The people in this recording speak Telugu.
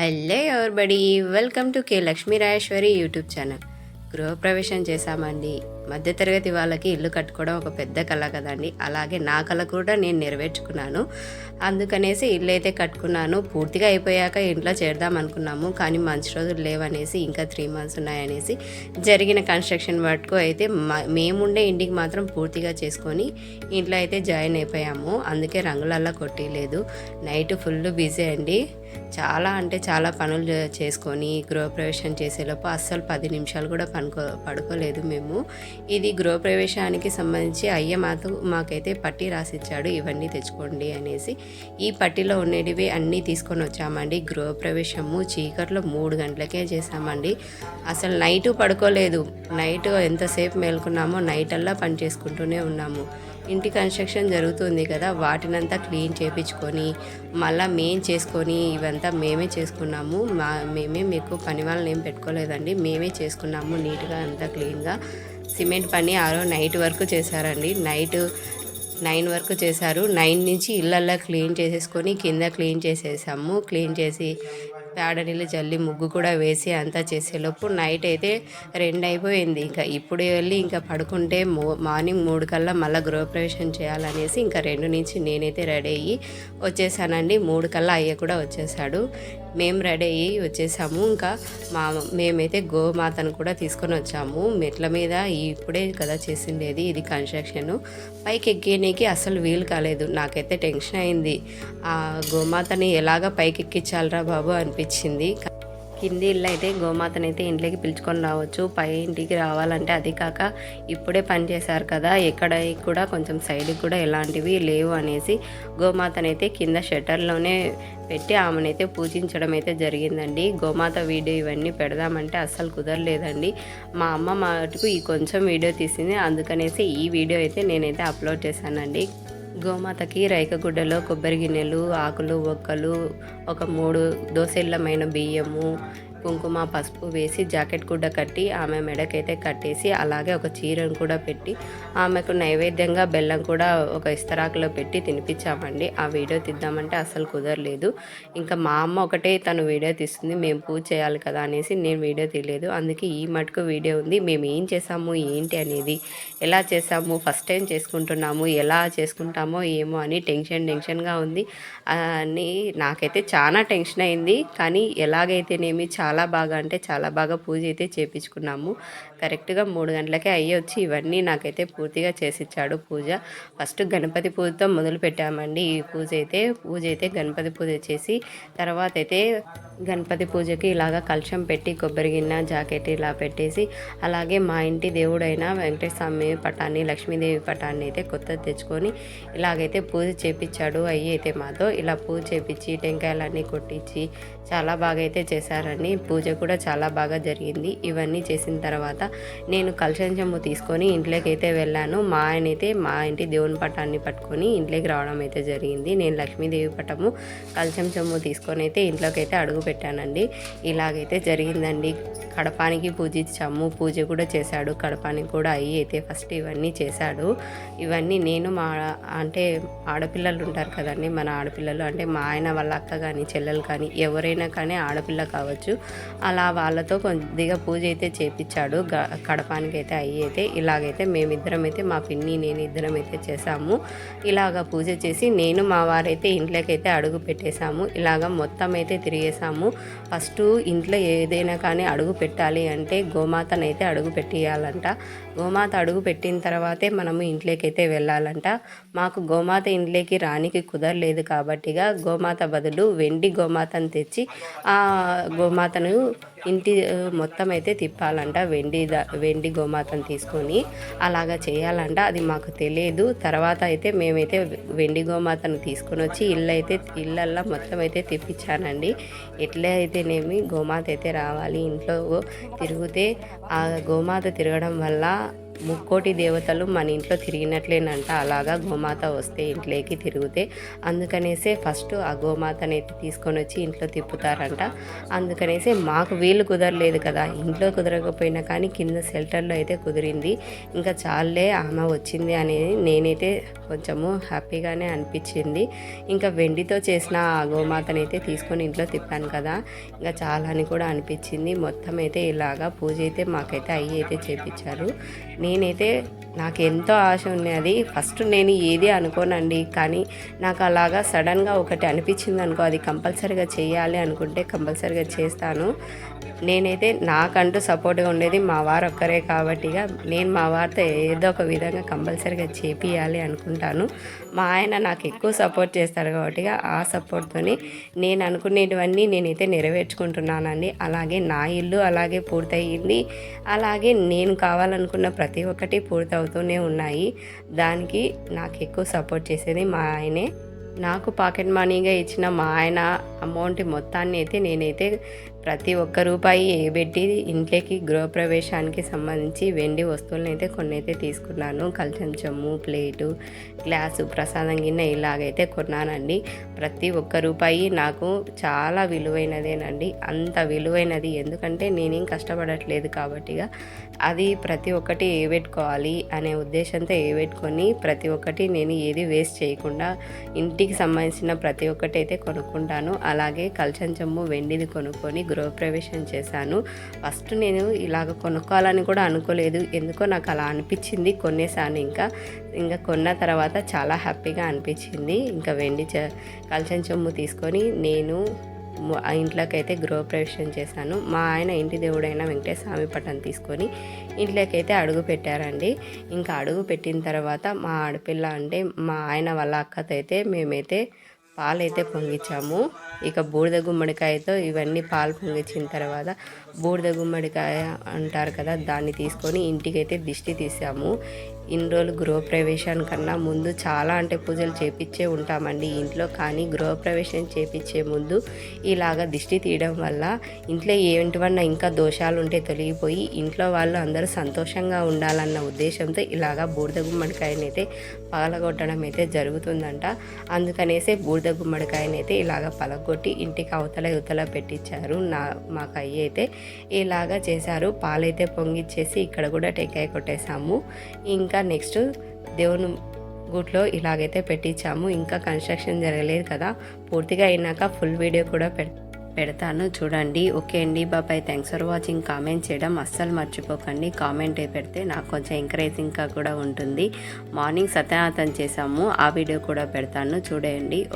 Hello everybody? Welcome to K Lakshmi Rayeshwari YouTube channel. గృహప్రవేశం చేశామండి. మధ్యతరగతి వాళ్ళకి ఇల్లు కట్టుకోవడం ఒక పెద్ద కళ కదండి. అలాగే నా కళ కూడా నేను నెరవేర్చుకున్నాను. అందుకనేసి ఇల్లు అయితే కట్టుకున్నాను. పూర్తిగా అయిపోయాక ఇంట్లో చేద్దాం అనుకున్నాము. కానీ మంచి రోజులు లేవనేసి ఇంకా త్రీ మంత్స్ ఉన్నాయనేసి జరిగిన కన్స్ట్రక్షన్ వర్క్ అయితే మేముండే ఇంటికి మాత్రం పూర్తిగా చేసుకొని ఇంట్లో అయితే జాయిన్ అయిపోయాము. అందుకే రంగులల్లా కొట్టలేదు. నైట్ ఫుల్ బిజీ అండి. చాలా అంటే చాలా పనులు చేసుకొని గృహప్రవేశం చేసేలోపు అస్సలు పది నిమిషాలు కూడా పనుకో పడుకోలేదు మేము. ఇది గృహప్రవేశానికి సంబంధించి అయ్య మాతో మాకైతే పట్టి రాసిచ్చాడు ఇవన్నీ తెచ్చుకోండి అనేసి. ఈ పట్టిలో ఉండేటివి అన్నీ తీసుకొని వచ్చామండి. గృహప్రవేశము చీకట్లో మూడు గంటలకే చేసామండి అసలు నైట్ పడుకోలేదు. నైట్ ఎంతసేపు మేల్కున్నామో నైట్ అల్లా పని చేసుకుంటూనే ఉన్నాము. ఇంటి కన్స్ట్రక్షన్ జరుగుతుంది కదా వాటినంతా క్లీన్ చేపించుకొని మళ్ళీ మేం చేసుకొని ఇవంతా మేమే చేసుకున్నాము. మా మేమే మీకు పని వాళ్ళని ఏం పెట్టుకోలేదండి. మేమే చేసుకున్నాము నీట్గా అంతా క్లీన్గా. సిమెంట్ పని ఆరో నైట్ వరకు చేశారండి. నైట్ నైన్ వరకు చేశారు. నైన్ నుంచి ఇళ్ళల్లా క్లీన్ చేసేసుకొని కింద క్లీన్ చేసేసాము. క్లీన్ చేసి పేడ నీళ్ళు జల్లి ముగ్గు కూడా వేసి అంతా చేసేలోపు నైట్ అయితే రెండు అయిపోయింది ఇంకా ఇప్పుడే వెళ్ళి ఇంకా పడుకుంటే మో మార్నింగ్ మూడు కల్లా మళ్ళీ గృహప్రవేశం చేయాలనేసి ఇంకా రెండు నుంచి నేనైతే రెడీ అయ్యి వచ్చేసానండి. మూడు కల్లా అయ్య కూడా వచ్చేసాడు. మేము రెడీ అయ్యి వచ్చేసాము. ఇంకా మా మేమైతే గోమాతను కూడా తీసుకొని వచ్చాము. మెట్ల మీద ఇప్పుడే కదా చేసిండేది ఇది కన్స్ట్రక్షన్. పైకి ఎక్కేనికి అసలు వీలు కాలేదు. నాకైతే టెన్షన్ అయింది. ఆ గోమాతని ఎలాగ పైకి ఎక్కించాలరా బాబు అనిపించింది. కింది ఇల్లు అయితే గోమాతను అయితే ఇంట్లోకి పిలుచుకొని రావచ్చు. పై ఇంటికి రావాలంటే అది కాక ఇప్పుడే పని చేశారు కదా ఎక్కడ కూడా కొంచెం సైడ్కి కూడా ఎలాంటివి లేవు అనేసి గోమాతనైతే అయితే కింద షట్టర్లోనే పెట్టి ఆమెనైతే పూజించడం అయితే జరిగిందండి. గోమాత వీడియో ఇవన్నీ పెడదామంటే అస్సలు కుదరలేదండి. మా అమ్మ మటుకు ఈ కొంచెం వీడియో తీసింది అందుకనేసి ఈ వీడియో అయితే నేనైతే అప్లోడ్ చేశానండి. గోమాతకి రైకగుడ్డలో కొబ్బరి గిన్నెలు ఆకులు ఒక్కలు ఒక మూడు దోసెళ్ళమైన బియ్యము కుంకుమ పసుపు వేసి జాకెట్ గుడ్డ కట్టి ఆమె మెడకైతే కట్టేసి అలాగే ఒక చీరను కూడా పెట్టి ఆమెకు నైవేద్యంగా బెల్లం కూడా ఒక ఇస్తరాకులో పెట్టి తినిపించామండి. ఆ వీడియో తీద్దామంటే అసలు కుదరలేదు. ఇంకా మా అమ్మ ఒకటే తను వీడియో తీస్తుంది మేము పూజ చేయాలి కదా అనేసి నేను వీడియో తీయలేదు. అందుకే ఈ మటుకు వీడియో ఉంది. మేము ఏం చేసాము ఏంటి అనేది ఎలా చేసాము ఫస్ట్ టైం చేసుకుంటున్నాము ఎలా చేసుకుంటామో ఏమో అని టెన్షన్ టెన్షన్గా ఉంది. అని నాకైతే చాలా టెన్షన్ అయింది. కానీ ఎలాగైతేనేమి చాలా చాలా బాగా అంటే చాలా బాగా పూజ అయితే చేపించుకున్నాము. కరెక్ట్గా మూడు గంటలకే అయ్యి వచ్చి ఇవన్నీ నాకైతే పూర్తిగా చేసిచ్చాడు పూజ. ఫస్ట్ గణపతి పూజతో మొదలు పెట్టామండి. ఈ పూజ అయితే పూజ అయితే గణపతి పూజ చేసి తర్వాత అయితే గణపతి పూజకి ఇలాగ కలశం పెట్టి కొబ్బరి గిన్నె జాకెట్ ఇలా పెట్టేసి అలాగే మా ఇంటి దేవుడైన వెంకటేశ్వమి పటాన్ని లక్ష్మీదేవి పటాన్ని అయితే కొత్తది తెచ్చుకొని ఇలాగైతే పూజ చేపించాడు అయ్యి అయితే మాతో ఇలా పూజ చేపించి టెంకాయలన్నీ కొట్టించి చాలా బాగా అయితే చేశారండి. పూజ కూడా చాలా బాగా జరిగింది. ఇవన్నీ చేసిన తర్వాత నేను కలశం చెంబు తీసుకొని ఇంట్లోకి అయితే వెళ్ళాను. మా ఆయన అయితే మా ఇంటి దేవుని పటాన్ని పట్టుకొని ఇంట్లోకి రావడం అయితే జరిగింది. నేను లక్ష్మీదేవి పటము కలశం చెంబు తీసుకొని అయితే ఇంట్లోకి అయితే అడుగు పెట్టానండి. ఇలాగైతే జరిగిందండి. కడపానికి పూజించాము పూజ కూడా చేశాడు. కడపానికి కూడా అయ్యి అయితే ఫస్ట్ ఇవన్నీ చేశాడు. ఇవన్నీ నేను మా అంటే ఆడపిల్లలు ఉంటారు కదండి మన ఆడపిల్లలు అంటే మా ఆయన వాళ్ళ అక్క కానీ చెల్లెలు కానీ ఎవరైనా కానీ ఆడపిల్ల కావచ్చు. అలా వాళ్ళతో కొద్దిగా పూజ అయితే చేపించాడు. గ- కడపానికి అయితే అయ్యి అయితే ఇలాగైతే మేమిద్దరం అయితే మా పిన్ని నేను ఇద్దరం అయితే చేసాము ఇలాగ పూజ చేసి నేను మా వారైతే ఇంట్లోకైతే అడుగు పెట్టేశాము. ఇలాగ మొత్తం అయితే తిరిగేసాము ఫస్ట్ ఇంట్లో ఏదైనా కానీ అడుగు పెట్టాలి అంటే గోమాతను అయితే అడుగు పెట్టేయాలంట గోమాత అడుగు పెట్టిన తర్వాతే మనము ఇంట్లోకి అయితే వెళ్ళాలంట. మాకు గోమాత ఇంట్లోకి రానికి కుదరలేదు కాబట్టిగా గోమాత బదులు వెండి గోమాతను తెచ్చి ఆ గోమాతను ఇంటి మొత్తం అయితే తిప్పాలంట. వెండి వెండి గోమాతను తీసుకొని అలాగా చేయాలంట. అది మాకు తెలియదు. తర్వాత అయితే మేమైతే వెండి గోమాతను తీసుకొని వచ్చి ఇల్లు అయితే ఇళ్ళల్లో మొత్తం అయితే తిప్పించానండి. ఎట్లా అయితేనేమి గోమాత అయితే రావాలి. ఇంట్లో తిరిగితే ఆ గోమాత తిరగడం వల్ల ముక్కోటి దేవతలు మన ఇంట్లో తిరిగినట్లేనంట. అలాగా గోమాత వస్తే ఇంట్లోకి తిరిగితే అందుకనేసే ఫస్ట్ ఆ గోమాతని అయితే తీసుకొని వచ్చి ఇంట్లో తిప్పుతారంట. అందుకనేసే మాకు వీలు కుదరలేదు కదా. ఇంట్లో కుదరకపోయినా కానీ కింద షెల్టర్లో అయితే కుదిరింది. ఇంకా చాలే ఆమె వచ్చింది అనేది నేనైతే కొంచెము హ్యాపీగానే అనిపించింది. ఇంకా వెండితో చేసిన ఆ గోమాతని అయితే తీసుకొని ఇంట్లో తిప్పాను కదా. ఇంకా చాలా అని కూడా అనిపించింది. మొత్తం అయితే ఇలాగా పూజ అయితే మాకైతే అయ్యి అయితే చేపించారు. నేనైతే నాకు ఎంతో ఆశ ఉన్నది ఫస్ట్ నేను ఏది అనుకోనండి కానీ నాకు అలాగా సడన్గా ఒకటి అనిపించింది అనుకో అది కంపల్సరీగా చేయాలి అనుకుంటే కంపల్సరీగా చేస్తాను. నేనైతే నాకంటూ సపోర్ట్గా ఉండేది మా వారు ఒక్కరే కాబట్టిగా నేను మా వారితో ఏదో ఒక విధంగా కంపల్సరీగా చేపియాలి అనుకుంటాను. మా ఆయన నాకు ఎక్కువ సపోర్ట్ చేస్తారు కాబట్టి ఆ సపోర్ట్తోని నేను అనుకునేటివన్నీ నేనైతే నెరవేర్చుకుంటున్నానండి. అలాగే నా ఇల్లు అలాగే పూర్తయింది. అలాగే నేను కావాలనుకున్న ప్రతి ప్రతి ఒక్కటి పూర్తవుతూనే ఉన్నాయి. దానికి నాకు ఎక్కువ సపోర్ట్ చేసేది మా ఆయనే. నాకు పాకెట్ మనీగా ఇచ్చిన మా ఆయన అమౌంట్ మొత్తాన్ని అయితే నేనైతే ప్రతి ఒక్క రూపాయి ఏబెట్టి ఇంట్లోకి గృహప్రవేశానికి సంబంధించి వెండి వస్తువులను అయితే కొన్ని అయితే తీసుకున్నాను. కల్చం చెమ్ము ప్లేటు గ్లాసు ప్రసాదం గిన్నె ఇలాగైతే కొన్నానండి. ప్రతి ఒక్క రూపాయి నాకు చాలా విలువైనదేనండి. అంత విలువైనది ఎందుకంటే నేనేం కష్టపడట్లేదు కాబట్టిగా అది ప్రతి ఒక్కటి ఏ పెట్టుకోవాలి అనే ఉద్దేశంతో ఏ పెట్టుకొని ప్రతి ఒక్కటి నేను ఏది వేస్ట్ చేయకుండా ఇంటికి సంబంధించిన ప్రతి ఒక్కటి అయితే కొనుక్కుంటాను. అలాగే కల్చం చెమ్ము వెండిది కొనుక్కొని గృహప్రవేశం చేశాను. ఫస్ట్ నేను ఇలాగ కొనుక్కోవాలని కూడా అనుకోలేదు. ఎందుకో నాకు అలా అనిపించింది. కొనేసాను ఇంకా. ఇంకా కొన్న తర్వాత చాలా హ్యాపీగా అనిపించింది. ఇంకా వెండి చ కల్చం చెమ్ము తీసుకొని నేను ఇంట్లోకైతే ఆ ఇంట్లోకి అయితే గృహప్రవేశం చేశాను. మా ఆయన ఇంటి దేవుడైన వెంకటేశ్వర స్వామి పటం తీసుకొని ఇంట్లోకి అయితే అడుగు పెట్టారండి. ఇంకా అడుగు పెట్టిన తర్వాత మా ఆడపిల్ల అంటే మా ఆయన వాళ్ళ అక్కతో అయితే మేమైతే పాలైతే పొంగించాము. ఇక బూడిద గుమ్మడికాయతో ఇవన్నీ పాలు పొంగించిన తర్వాత బూడిద గుమ్మడికాయ అంటారు కదా దాన్ని తీసుకొని ఇంటికైతే దిష్టి తీసాము. ఇన్ని రోజులు గృహప్రవేశానికన్నా ముందు చాలా అంటే పూజలు చేపించే ఉంటామండి ఇంట్లో కానీ గృహప్రవేశం చేపించే ముందు ఇలాగ దిష్టి తీయడం వల్ల ఇంట్లో ఏంటివన్నా ఇంకా దోషాలు ఉంటే తొలగిపోయి ఇంట్లో వాళ్ళు అందరూ సంతోషంగా ఉండాలన్న ఉద్దేశంతో ఇలాగ బూడిద గుమ్మడికాయనైతే పగలగొట్టడం అయితే జరుగుతుందంట. అందుకనేసే బూడిద గుమ్మడికాయని అయితే ఇలాగ పలగొట్టి ఇంటికి అవతల ఇవతల పెట్టించారు. నా మాకు అయ్యి అయితే ఇలాగ చేశారు. పాలైతే పొంగిచ్చేసి ఇక్కడ కూడా టెక్కాయ కొట్టేశాము. ఇంకా నెక్స్ట్ దేవుని గుట్లో ఇలాగైతే పెట్టించాము. ఇంకా కన్స్ట్రక్షన్ జరగలేదు కదా. పూర్తిగా అయినాక ఫుల్ వీడియో కూడా పెడ పెడతాను. చూడండి. ఓకే అండి. బాబాయ్ థ్యాంక్స్ ఫర్ వాచింగ్. కామెంట్ చేయడం అస్సలు మర్చిపోకండి. కామెంట్ పెడితే నాకు కొంచెం ఎంకరేజింగ్గా కూడా ఉంటుంది. మార్నింగ్ సత్యనాథం చేసాము ఆ వీడియో కూడా పెడతాను. చూడండి.